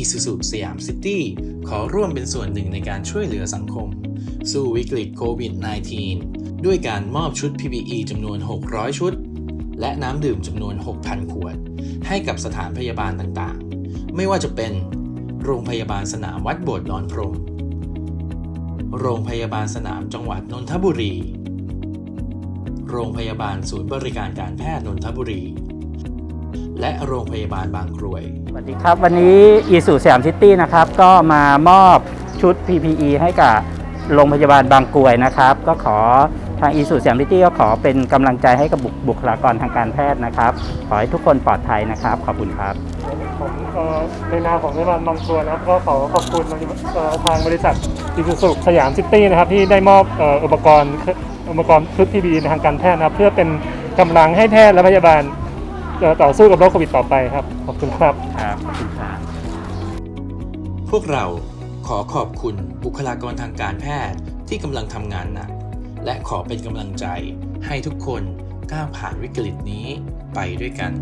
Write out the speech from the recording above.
Isuzu สยามซิตี้ขอร่วมเป็นส่วนหนึ่งในการช่วยเหลือสังคม สู้วิกฤตโควิด -19 ด้วยการมอบชุด PPE จำนวน 600 ชุด และน้ำดื่มจำนวน 6,000 ขวด ให้กับสถานพยาบาลต่างๆ ไม่ว่าจะเป็น โรงพยาบาลสนามวัดโบสถ์ดอนพรหมโรงพยาบาลสนามจังหวัดนนทบุรี โรงพยาบาลศูนย์บริการการแพทย์นนทบุรี และโรงพยาบาลบางกรวย สวัสดีครับ วันนี้อีสุสยามซิตี้นะครับ ก็มามอบชุด PPE ให้กับโรงพยาบาลบางกรวยนะครับ ก็ขอทางอีสุสยามซิตี้ก็ขอเป็นกำลังใจให้กับบุคบุคลากรทางการแพทย์นะครับ ขอให้ทุกคนปลอดภัยนะครับ ขอบคุณครับ ผมเอ่อในนามของรัฐบาลบางส่วนนะครับก็ขอขอบคุณเอ่อทางบริษัทอิสุสุสยามซิตี้นะครับที่ได้มอบเอ่ออุปกรณ์อุปกรณ์ชุด PPE ในทางการแพทย์นะครับ เพื่อเป็นกำลังให้แพทย์และพยาบาลเอ่อ ต่อสู้กับโรคโควิดต่อไปครับ ขอบคุณครับครับขอบคุณครับพวกเราขอขอบคุณบุคลากรทางการแพทย์ที่กำลังทำงานหนัก และขอเป็นกำลังใจให้ทุกคนก้าวผ่านวิกฤตนี้ไปด้วยกัน